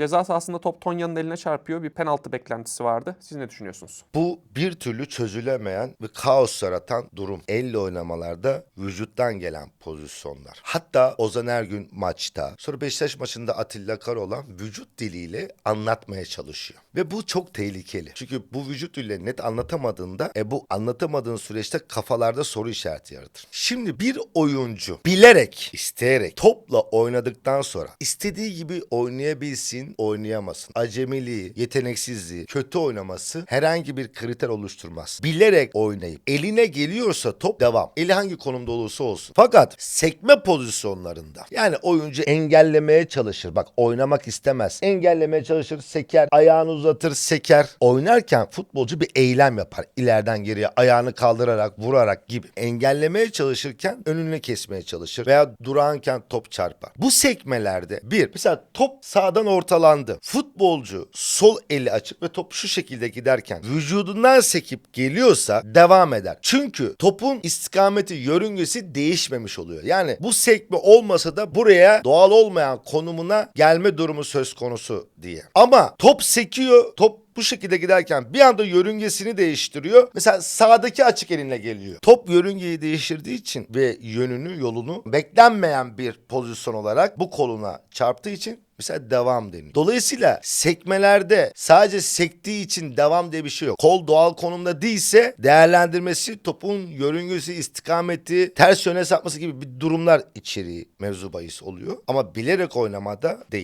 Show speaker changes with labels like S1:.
S1: Ceza sahasında top Tonya'nın eline çarpıyor. Bir penaltı beklentisi vardı. Siz ne düşünüyorsunuz?
S2: Bu bir türlü çözülemeyen ve kaos yaratan durum. Elle oynamalarda vücuttan gelen pozisyonlar. Hatta Ozan Ergün maçta, sonra Beşiktaş maçında Atilla Karaoğlan vücut diliyle anlatmaya çalışıyor. Ve bu çok tehlikeli. Çünkü bu vücut diliyle net anlatamadığında e bu anlatamadığın süreçte kafalarda soru işareti yaratır. Şimdi bir oyuncu bilerek, isteyerek topla oynadıktan sonra istediği gibi oynayabilsin, oynayamasın. Acemiliği, yeteneksizliği, kötü oynaması herhangi bir kriter oluşturmaz. Bilerek oynayıp eline geliyorsa top devam. Eli hangi konumda olursa olsun. Fakat sekme pozisyonlarında yani oyuncu engellemeye çalışır. Bak oynamak istemez. Engellemeye çalışır, seker, ayağını uzatır, seker. Oynarken futbolcu bir eylem yapar. İleriden geriye ayağını kaldırarak, vurarak gibi. Engellemeye çalışırken önünü kesmeye çalışır veya durağanken top çarpar. Bu sekmelerde bir mesela top sağdan ortalandı. Futbolcu sol eli açık ve top şu şekilde giderken vücudundan sekip geliyorsa devam eder. Çünkü topun istikameti, yörüngesi değişmemiş oluyor. Yani bu sekme olmasa da buraya doğal olmayan konumuna gelme durumu söz konusu diye. Ama top sekiyor, top bu şekilde giderken bir anda yörüngesini değiştiriyor. Mesela sağdaki açık elinle geliyor. Top yörüngeyi değiştirdiği için ve yönünü, yolunu beklenmeyen bir pozisyon olarak bu koluna çarptığı için Mesela devam deniyor. Dolayısıyla sekmelerde sadece sektiği için devam diye bir şey yok. Kol doğal konumda değilse değerlendirmesi topun yörüngesi, istikameti, ters yöne sapması gibi bir durumlar içeriği mevzu bahis oluyor. Ama bilerek oynamada değil.